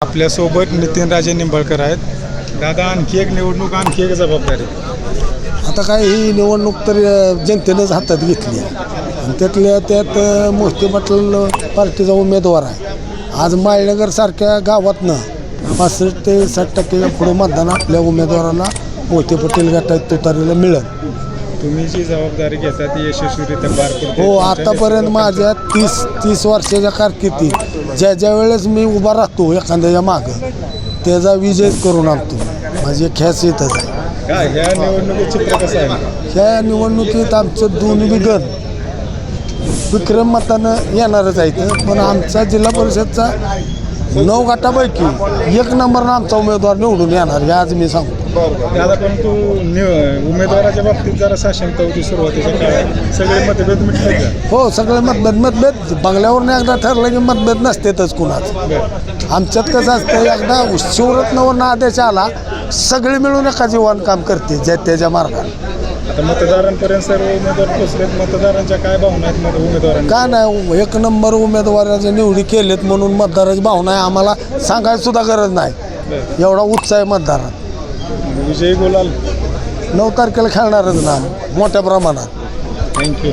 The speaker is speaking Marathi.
आपल्यासोबत नितीन राजे निंबाळकर आहेत. दादा आणखी एक निवडणूक आणखी एक जबाबदारी. आता काय ही निवडणूक तर जनतेनंच हातात घेतली आहे. आणि त्यातल्या त्यात अ, मोहिते पाटील पार्टीचा उमेदवार आहे. आज माळनगरसारख्या गावातनं पासष्ट ते साठ टक्केच्या पुढं मतदान आपल्या उमेदवाराला मोहिते पाटील गटात तुतारीला मिळेल. तुम्ही जी जबाबदारी घेता ती यशस्वीरित्या पार पडते. हो आतापर्यंत माझ्या तीस तीस वर्षाच्या कारकिर्दीत ज्या ज्या वेळेस मी उभा राहतो एखाद्याच्या मागं त्याचा विजयच करून आणतो. माझी ख्यास येतच आहे. काय ह्या निवडणुकीत चित्र कसं आहे? ह्या निवडणुकीत आमचं दोन्ही बिगन विक्रम मतानं येणारच आहेत पण आमचा जिल्हा परिषदचा नऊ गटापैकी एक नंबरनं आमचा उमेदवार निवडून येणार हे आज मी सांगतो. दादा पण तू नि- उमेदवाराच्या बाबतीत जरा साशंकता होती सुरुवातीच्या काळात. सगळे मतभेद मिटले का? हो सगळे मतभेद मतभेद. बंगल्यावरून एकदा ठरलं की मतभेद नसतेच कुणाच. आमच्यात कसं असतं एकदा शिवरत्नावरनं आदेश आला सगळे मिळून एका जीवन काम करते ज्या त्याच्या मार्गाने. आता मतदारांपर्यंत सर्व उमेदवार पोचलेत मतदारांच्या काय भावना आहेत मत उमेदवारांच्या? का नाही एक नंबर उमेदवाराच्या निवडी केलेत म्हणून मतदाराची भावना आहे. आम्हाला सांगायची सुद्धा गरज नाही. एवढा उत्साह आहे मतदारात. विजयी बोलाल नऊ तारखेला खेळणारच ना मोठ्या प्रमाणात. थँक्यू